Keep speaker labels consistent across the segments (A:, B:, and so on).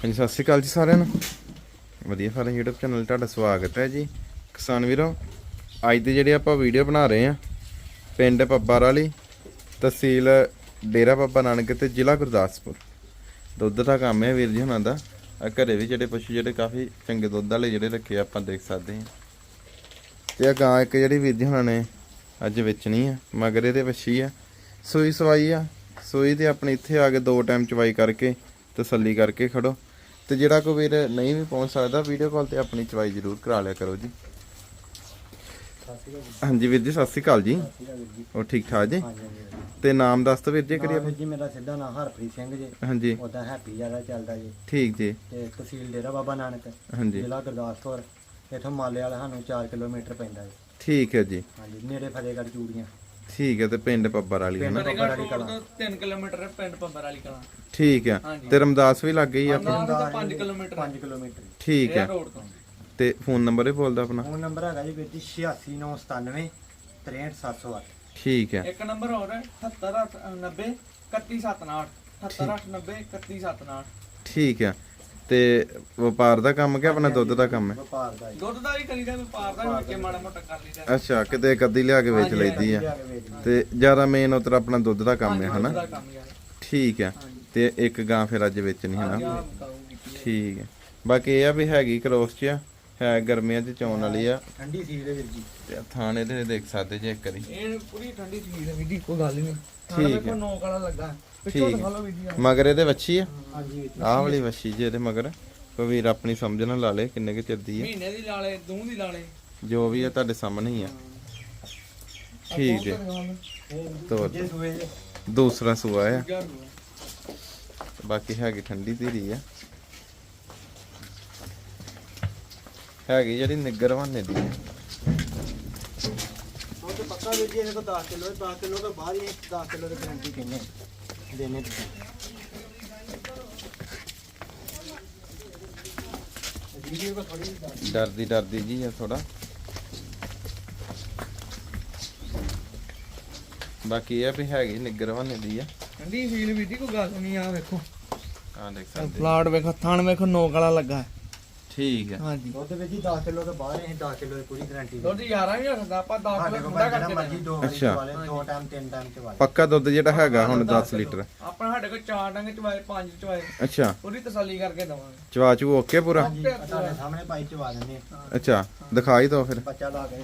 A: ਹਾਂਜੀ, ਸਤਿ ਸ਼੍ਰੀ ਅਕਾਲ ਜੀ ਸਾਰਿਆਂ ਨੂੰ। ਵਧੀਆ ਸਾਰੇ YouTube ਚੈਨਲ ਤੁਹਾਡਾ ਸਵਾਗਤ ਹੈ ਜੀ। ਕਿਸਾਨ ਵੀਰੋ, ਅੱਜ ਦੇ ਜਿਹੜੇ ਆਪਾਂ ਵੀਡੀਓ ਬਣਾ ਰਹੇ ਆ ਪਿੰਡ ਪੱਬਾਰ ਵਾਲੀ ਤਹਿਸੀਲ ਡੇਰਾ ਬਾਬਾ ਨਾਨਕ ਤੇ ਜ਼ਿਲ੍ਹਾ ਗੁਰਦਾਸਪੁਰ। ਦੁੱਧ ਦਾ ਕੰਮ ਹੈ ਵੀਰ ਜੀ ਹੁਣਾਂ ਦਾ। ਆ ਘਰੇ ਵੀ ਜਿਹੜੇ ਪਸ਼ੂ ਜਿਹੜੇ ਕਾਫੀ ਚੰਗੇ ਦੁੱਧ ਵਾਲੇ ਜਿਹੜੇ ਰੱਖੇ ਆਪਾਂ ਦੇਖ ਸਕਦੇ ਹਾਂ। ਤੇ ਆ ਗਾਂ ਇੱਕ ਜਿਹੜੀ ਵੀਰ ਜੀ ਹੁਣਾਂ ਨੇ ਅੱਜ ਵੇਚਣੀ ਆ, ਮਗਰ ਇਹਦੇ ਵੱਛੀ ਆ। ਸੂਈ ਸਵਾਈ ਆ, ਸੂਈ ਤੇ ਆਪਣੇ ਇੱਥੇ ਆ ਕੇ ਦੋ ਟਾਈਮ ਚਵਾਈ ਕਰਕੇ ਤਸੱਲੀ ਕਰਕੇ ਖੜੋ। ਤੇ ਜਿਹੜਾ ਕੋਈ ਵੀਰ ਨਹੀਂ ਵੀ ਪਹੁੰਚ ਸਕਦਾ ਵੀਡੀਓ ਕਾਲ ਤੇ ਆਪਣੀ ਚਵਾਈ ਜ਼ਰੂਰ ਕਰਾ ਲਿਆ ਕਰੋ ਜੀ। ਹਾਂਜੀ ਵੀਰ ਜੀ ਸਤਿ ਸ਼੍ਰੀ ਅਕਾਲ ਜੀ। ਹੋਰ ਠੀਕ ਠਾਕ ਜੀ? ਤੇ ਨਾਮ ਦੱਸ ਦਿਓ ਵੀਰ ਜੀ ਕਰੀਏ
B: ਵੀਰ ਜੀ ਮੇਰਾ ਸਿੱਧਾ ਨਾਮ ਹਰਪ੍ਰੀਤ ਸਿੰਘ ਜੀ।
A: ਹਾਂਜੀ।
B: ਉਦਾਂ ਹੈਪੀ ਜ਼ਿਆਦਾ ਚੱਲਦਾ ਜੀ।
A: ਠੀਕ ਜੀ।
B: ਤੇ ਤਹਿਸੀਲ ਡੇਰਾ ਬਾਬਾ ਨਾਨਕ
A: ਹਾਂਜੀ।
B: ਜ਼ਿਲ੍ਹਾ ਗੁਰਦਾਸਪੁਰ। ਇਥੋਂ ਮਾਲੇ ਵਾਲਾ ਸਾਨੂੰ 4 ਕਿਲੋਮੀਟਰ ਪੈਂਦਾ ਜੀ।
A: ਠੀਕ ਹੈ ਜੀ।
B: ਹਾਂਜੀ ਨੇੜੇ ਫਤਿਹਗੜ੍ਹ ਚੂੜੀਆਂ।
A: ਠੀਕ ਹੈ ਤੇ ਪਿੰਡ ਪੱਬਰ ਵਾਲੀ ਹੈ ਨਾ?
C: ਫਤਿਹਗੜ੍ਹ
B: ਵਾਲੀ ਕਲਾਂ।
C: ਤੋਂ 3 ਕਿਲੋਮੀਟਰ ਹੈ ਪਿੰਡ ਪੰਬਰ ਵਾਲੀ ਕਲਾਂ।
A: ਠੀਕ ਹੈ। ਤੇ ਰਮਦਾਸ ਵੀ ਲੱਗ ਗਈ ਆ
C: ਨਾਮ ਤਾਂ 5 ਕਿਲੋਮੀਟਰ
B: 5 ਕਿਲੋਮੀਟਰ।
A: ਠੀਕ
C: ਇਹ
A: ਹੈ
C: ਰੋਡ ਤੋਂ।
A: ਤੇ ਫੋਨ ਨੰਬਰ ਹੀ ਬੋਲਦਾ ਆਪਣਾ?
B: ਫੋਨ ਨੰਬਰ ਹੈਗਾ ਜੀ ਵੀਰ ਜੀ 86997 63708
A: ਠੀਕ ਹੈ।
C: ਇੱਕ ਨੰਬਰ ਹੋਰ ਹੈ 7890 31798 7890 31798
A: ਠੀਕ ਹੈ। ਤੇ ਵਪਾਰ ਦਾ ਕੰਮ ਕਿ ਆਪਣਾ ਦੁੱਧ ਦਾ ਕੰਮ ਹੈ?
B: ਵਪਾਰ ਦਾ ਜੀ
C: ਦੁੱਧ ਦਾ ਵੀ ਕਰੀਦਾ ਵਪਾਰ ਦਾ ਵੀ ਵਿੱਚ ਮਾੜਾ ਮੋਟਾ ਕਰ ਲਈਦਾ।
A: ਅੱਛਾ ਕਿਤੇ ਅੱਧੀ ਲਿਆ ਕੇ ਵੇਚ ਲਈਦੀ ਆ।
B: ਕੇ।
A: ਤੇ ਜ਼ਿਆਦਾ ਮੇਨ ਉਤਰ ਆਪਣਾ ਦੁੱਧ ਦਾ ਕੰਮ ਹੈ ਹਨਾ? ਠੀਕ ਹੈ।
C: ਹਾਂਜੀ।
A: ਤੇ ਇੱਕ ਗਾਂ ਫਿਰ ਅੱਜ ਵੇਚਣੀ
C: ਆਹ ਮੁਕਾਊਗੀ
A: ਠੀਕ ਹੈ। ਬਾਕੀ ਇਹ ਆ ਵੀ ਹੈਗੀ ਕ੍ਰੋਸ ਚ ਆ, ਹੈ ਗਰਮੀਆਂ ਚ ਚੌਣ ਵਾਲੀ ਆ।
B: ਠੰਡੀ ਸੀ ਦੇ ਵੀਰ ਜੀ।
A: ਤੇ ਥਾਣੇ ਦੇ ਦੇਖ ਸਕਦੇ ਜੇ ਇੱਕ ਵਾਰੀ।
C: ਇਹ ਪੂਰੀ ਠੰਡੀ ਚੀਜ਼ ਹੈ ਕੋਈ ਗੱਲ ਨਹੀਂ
A: ਠੀਕ ਹੈ।
C: ਨੋਕ ਵਾਲਾ ਲੱਗਾ।
A: ਠੀਕ ਹੈ। ਮਗਰ ਇਹਦੇ ਵੱਛੀ ਆ?
B: ਹਾਂਜੀ
A: ਆਹ ਵਾਲੀ ਵੱਛੀ ਜੇ ਇਹਦੇ ਮਗਰ। ਕੋਈ ਵੀਰ ਆਪਣੀ ਸਮਝ ਨਾਲ ਲਾ ਲੇ ਕਿੰਨੇ ਕੁ ਚਿਰ ਦੀ ਹੈ
C: ਮਹੀਨੇ ਦੀ ਲਾਲੇ ਦੂੰ ਦੀ ਲਾਲੇ
A: ਜੋ ਵੀ ਆ ਤੁਹਾਡੇ ਸਾਹਮਣੇ ਹੀ ਆ। ਠੀਕ ਹੈ।
B: ਜੇ ਜੇ।
A: ਦੂਸਰਾ ਸੂਆ ਆ। ਬਾਕੀ ਹੈਗੀ ਠੰਡੀ ਧੀਰੀ ਆ। ਹੈਗੀ ਜਿਹੜੀ ਨਿੱਗਰ ਵਾਨੇ ਦੀ ਆ।
B: ਉਹ ਤੇ ਪੱਕਾ ਜੀ ਇਹਨੇ ਕੋ 10 ਕਿਲੋ 10 ਕਿਲੋ ਤੋਂ ਬਾਅਦ ਹੀ 10 ਕਿਲੋ ਦੀ ਗਾਰੰਟੀ ਕਹਿੰਦੇ ਦੇਣੇ
A: ਡਰਦੀ ਡਰਦੀ ਜੀ ਆ ਥੋੜਾ ਬਾਕੀ ਇਹ ਵੀ ਹੈਗੀ ਨਿੱਗਰ ਵਾਨੇ ਦੀ ਆ।
C: ਠੰਡੀ ਫੀਲ ਵੀਡੀ ਕੋਈ ਗੱਲ ਨਹੀਂ ਆ ਵੇਖੋ।
A: ਆ ਦੇਖ ਸਕਦੇ।
C: ਪਲਾਟ ਵੇਖੋ ਥਣ ਵੇਖੋ ਨੋਕ ਵਾਲਾ ਲੱਗਾ।
A: ਠੀਕ ਹੈ
C: ਹਾਂਜੀ।
B: ਦੁੱਧ ਵਿੱਚ ਹੀ 10 ਕਿਲੋ ਤੋਂ ਬਾਅਦ ਅਸੀਂ 10 ਕਿਲੋ ਦੀ ਪੂਰੀ ਗਾਰੰਟੀ
C: ਦੁੱਧ 11 ਵੀ ਹੋ ਸਕਦਾ ਆਪਾਂ 10
B: ਸਾਡੇ
C: ਕਿਲੋ
B: ਕੋਲ
C: ਠੰਡਾ
B: ਜਿਹੜਾ
C: ਕਰਕੇ
B: ਮਰਜ਼ੀ। ਦੋ ਵਾਰੀ
A: ਅੱਛਾ।
B: ਚਵਾਲੇ ਦੋ ਟਾਈਮ ਤਿੰਨ ਟਾਈਮ ਚਵਾਲੇ
A: ਪੱਕਾ ਦੁੱਧ ਜਿਹੜਾ ਹੈਗਾ ਹੁਣ 10 ਲੀਟਰ।
C: ਆਪਣਾ ਸਾਡੇ ਕੋਲ ਚਾਰ ਡੰਗ ਚਵਾਏ ਪੰਜ ਚਵਾਏ।
A: ਅੱਛਾ।
C: ਪੂਰੀ ਤਸੱਲੀ ਕਰਕੇ ਦਵਾਂਗੇ।
A: ਚਵਾਚੂ ਓਕੇ ਪੂਰਾ?
B: ਹਾਂਜੀ ਆਹ ਤੁਹਾਡੇ ਸਾਹਮਣੇ ਪਾਈ ਚਵਾ ਦਿੰਦੇ ਆ।
A: ਅੱਛਾ ਦਿਖਾਈ ਦੋ ਫਿਰ।
B: ਬੱਚਾ ਲਾ ਕੇ।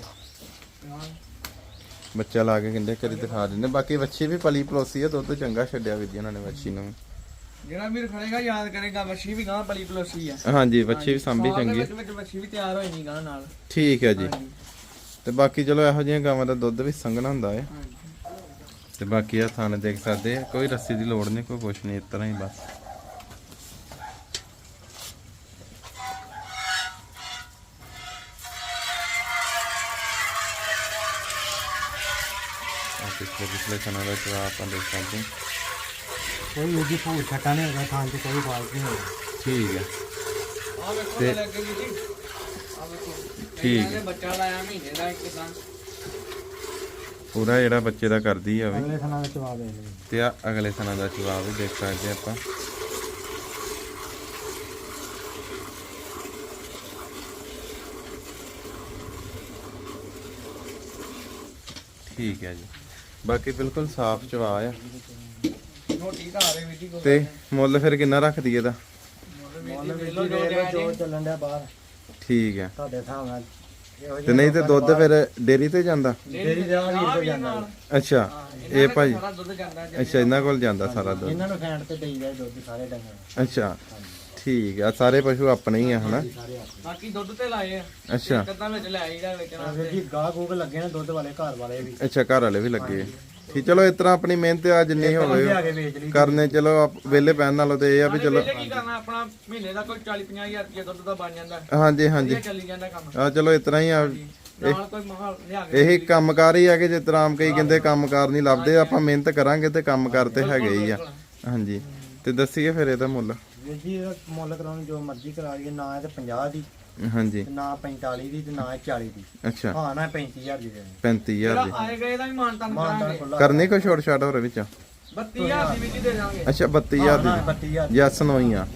A: ਬੱਚਾ ਲਾ ਕੇ ਕਹਿੰਦੇ ਕਰੀ ਦਿਖਾ ਦਿੰਦੇ ਬਾਕੀ ਵੱਛੀ ਵੀ ਪਲੀ ਪਲੋਸੀ ਆ ਦੁੱਧ ਚੰਗਾ ਛੱਡਿਆ ਵੀ ਜੀ ਇਹਨਾਂ ਨੇ ਵੱਛੀ ਨੂੰ।
C: ਜਿਹੜਾ ਵੀਰ ਖੜੇਗਾ ਯਾਦ ਕਰੇਗਾ ਮੱਛੀ ਵੀ ਗਾਂ ਪਲੀ ਪਲੋਸੀ ਆ।
A: ਹਾਂਜੀ ਵੱਛੀ ਵੀ ਸਾਂਭੀ
C: ਸਾਲ ਦੇ
A: ਚੰਗੀ।
C: ਵਿੱਚ ਵਿੱਚ ਮੱਛੀ ਵੀ ਤਿਆਰ ਹੋਈ ਨਹੀਂ ਗਾਂ ਨਾਲ।
A: ਠੀਕ ਹੈ ਜੀ।
C: ਹਾਂਜੀ।
A: ਤੇ ਬਾਕੀ ਚਲੋ ਇਹੋ ਜਿਹੀਆਂ ਗਾਵਾਂ ਦਾ ਦੁੱਧ ਵੀ ਸੰਘਣਾ ਹੁੰਦਾ ਹੈ।
C: ਹਾਂਜੀ।
A: ਤੇ ਬਾਕੀ ਆ ਥਾਣੇ ਦੇਖ ਸਕਦੇ ਆ ਕੋਈ ਰੱਸੀ ਦੀ ਲੋੜ ਨਹੀਂ ਕੋਈ ਕੁਛ ਨਹੀਂ ਇਸ ਤਰ੍ਹਾਂ ਹੀ ਬਸ। ਆ ਪਿਛਲੇ ਪਿਛਲੇ ਥਾਣਾ ਦਾ ਜਵਾਬ ਆਪਾਂ ਦੇਖ ਸਕਦੇ ਹਾਂ।
B: ਕੋਈ ਉਹਦੀ ਭੂਰ ਛੱਟਾ ਨਹੀਂ ਹੈਗਾ ਖਾਣ ਤੇ ਕੋਈ ਫਾਲਤ ਨਹੀਂ ਹੋਏਗਾ
A: ਠੀਕ ਹੈ।
C: ਆ ਵੇਖੋ
A: ਤੇ-
C: ਤੇ ਲੱਗੇ ਵੀ ਜੀ ਆ ਵੇਖੋ।
A: ਠੀਕ
C: ਇਹਨਾਂ ਨੇ ਬੱਚਾ ਲਾਇਆ ਮਹੀਨੇ ਦਾ ਇੱਕ ਤਾਂ
A: ਪੂਰਾ ਜਿਹੜਾ ਬੱਚੇ ਦਾ ਕਰਦੀ ਆ ਵੀ।
B: ਅਗਲੇ ਥਾਂ ਵਿੱਚ ਚਵਾ ਦੇ
A: ਤੇ ਆ ਅਗਲੇ ਥਾਣਾ ਦਾ ਜਵਾਬ ਵੀ ਦੇਖ ਸਕਦੇ ਆਪਾਂ। ਠੀਕ ਹੈ ਜੀ। ਬਾਕੀ ਬਿਲਕੁਲ ਸਾਫ਼ ਚਵਾ ਆ।
C: ਤਾਂ ਆ ਰਹੀ ਵੀ ਜੀ ਕੋਈ
A: ਤੇ ਮੁੱਲ ਫਿਰ ਕਿੰਨਾ ਰੱਖਦੀ ਇਹਦਾ?
B: ਮੁੱਲ ਵੀ ਜੀ ਵੇਖ ਲਓ ਜੋ ਚੱਲਣ ਡਿਆ ਬਾਹਰ
A: ਠੀਕ ਹੈ।
B: ਤੁਹਾਡੇ ਹਿਸਾਬ ਨਾਲ ਇਹੋ
A: ਤੇ ਨਹੀਂ ਤੇ ਦੁੱਧ ਫਿਰ ਡੇਰੀ ਤੇ ਜਾਂਦਾ?
B: ਡੇਰੀ ਦਾ ਵੀਰ ਕੋਲ ਜਾਂਦਾ।
A: ਅੱਛਾ ਇਹ ਭਾਈ ਅੱਛਾ ਇਹਨਾਂ ਕੋਲ ਜਾਂਦਾ ਸਾਰਾ ਦੁੱਧ।
B: ਇਹਨਾਂ ਨੂੰ ਫੈਂਟ ਤੇ ਦੇਈਦਾ ਦੁੱਧ ਸਾਰੇ ਡੰਗਰ
A: ਅੱਛਾ ਠੀਕ ਆ ਸਾਰੇ ਪਸ਼ੂ ਆਪਣੇ ਹੀ ਆ ਹਨਾ?
C: ਬਾਕੀ ਦੁੱਧ ਤੇ ਲਾਏ ਆ।
A: ਅੱਛਾ।
C: ਕਦਾਂ ਵਿੱਚ ਲੈ ਆਈਦਾ ਵੇਚਣਾ
B: ਜੀ ਗਾਹ ਗੂਗ ਲੱਗੇ ਨੇ ਦੁੱਧ ਵਾਲੇ ਘਰ ਵਾਲੇ ਵੀ।
A: ਅੱਛਾ ਘਰ ਵਾਲੇ ਵੀ ਲੱਗੇ ਆ। ਠੀਕ ਚਲੋ ਇਸ ਤਰ੍ਹਾਂ ਆਪਣੀ ਮਿਹਨਤ ਆ ਜਿੰਨੀ
B: ਲਿਆ
A: ਹੋਵੇ
B: ਕੇ ਵੇਚ ਲਈ
A: ਕਰਨੇ ਚਲੋ ਆਪ- ਵਿਹਲੇ ਪੈਣ ਨਾਲੋਂ ਤੇ ਇਹ ਆ ਵੀ ਚਲੋ।
C: ਚਲੋ ਕੀ ਕਰਨਾ ਆਪਣਾ ਮਹੀਨੇ ਦਾ ਕੋਈ 40 50 ਹਜ਼ਾਰ ਰੁਪਏ ਦੁੱਧ ਦਾ ਬਣ ਜਾਂਦਾ।
A: ਹਾਂਜੀ ਹਾਂਜੀ।
C: ਵਧੀਆ ਚੱਲੀ ਜਾਂਦਾ ਕੰਮ।
A: ਆ ਚਲੋ ਇਸ ਤਰ੍ਹਾਂ ਹੀ ਆ।
C: ਨਾਲ ਕੋਈ ਮਾਹੌਲ ਲਿਆ ਕੇ
A: ਇਹੀ ਕੰਮਕਾਰ ਹੀ ਆ ਕਿ ਜਿਸ ਤਰ੍ਹਾਂ ਆਮ ਕਈ ਕਹਿੰਦੇ ਕੰਮਕਾਰ ਨਹੀਂ ਲੱਭਦੇ ਆਪਾਂ ਮਿਹਨਤ ਕਰਾਂਗੇ ਤੇ ਕੰਮਕਾਰ ਤੇ ਹੈਗੇ ਹੀ ਆ। ਹਾਂਜੀ। ਤੇ ਦੱਸੀਏ ਫਿਰ ਇਹਦਾ ਮੁੱਲ।
B: ਵੀਰ ਜੀ ਇਹਦਾ ਮੁੱਲ ਕਰਾਉਣ ਜੋ ਮਰਜ਼ੀ ਕਰਾ ਲਈਏ ਨਾ ਇਹ ਤੇ 50 ਦੀ।
A: ਹਾਂਜੀ।
B: ਤੇ ਨਾ 45 ਦੀ ਤੇ ਨਾ ਇਹ 40 ਦੀ।
A: ਅੱਛਾ।
B: ਹਾਂ ਨਾ 35000 ਦੀ ਦੇਣੀ
A: 35000
C: ਜਿਹੜਾ
A: ਦੀ।
C: ਆਏ ਗਏ ਦਾ ਵੀ ਮਾਨਤਾਨ
B: ਮਾਨਦਾਰ
C: ਕਰਾਂਗੇ।
B: ਖੁੱਲਾ
A: ਕਰਨੀ ਕੋਈ ਛੋਟ ਛਾਟ ਹੋਰ ਵਿੱਚ?
C: 32000 ਦੀ ਵੀ ਦੇ ਦਾਂਗੇ?
A: ਅੱਛਾ 32000
B: ਨਾ
A: ਦੀ।
B: 32000
A: ਯੈਸ ਨੋ ਹੀ ਆ।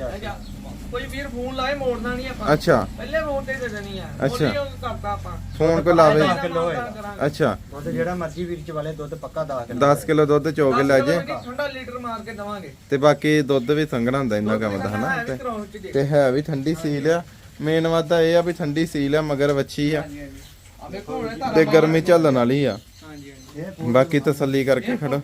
C: ਕੋਈ ਵੀਰ ਫੋਨ ਲਾਏ ਮੋੜਨਾ ਨਹੀਂ ਆਪਾਂ।
A: ਅੱਛਾ।
C: ਪਹਿਲੇ ਫੋਨ ਤੇ ਦੇ ਦੇਣੀ ਆ।
A: ਅੱਛਾ।
C: ਉਹ ਆਪਾਂ।
A: ਫੋਨ ਕੋਈ ਲਾਵੇ?
B: ਦਸ ਕਿੱਲੋ ਹੋਏਗਾ।
A: ਅੱਛਾ।
B: ਦੁੱਧ ਜਿਹੜਾ ਮਰਜ਼ੀ ਵੀਰ ਚ ਵਾਲੇ ਦੁੱਧ ਪੱਕਾ 10 ਕਿਲੋ
A: 10 ਕਿਲੋ ਦੁੱਧ ਚੋ ਕੇ ਲੈ ਜੇ।
C: ਠੰਡਾ ਲੀਟਰ ਮਾਰ ਕੇ ਦਵਾਂਗੇ।
A: ਤੇ ਬਾਕੀ ਦੁੱਧ ਵੀ ਸੰਘਣਾ ਹੁੰਦਾ ਇੰਨਾ ਕੰਮ ਦਾ ਹਨਾ? ਤੇ ਹੈ ਵੀ ਠੰਡੀ ਸੀਲ ਆ। ਮੇਨ ਵਾਦਾ ਇਹ ਆ ਵੀ ਠੰਡੀ ਸੀਲ ਆ ਮਗਰ ਵੱਛੀ ਆ।
C: ਹਾਂਜੀ ਹਾਂਜੀ। ਆ ਵੇਖੋ ਹੁਣੇ ਧਾਰਾ
A: ਤੇ ਗਰਮੀ ਝੱਲਣ ਵਾਲੀ ਆ।
C: ਹਾਂਜੀ ਹਾਂਜੀ।
B: ਇਹ
A: ਬਾਕੀ ਤਸੱਲੀ ਕਰਕੇ
C: ਖੜੋ।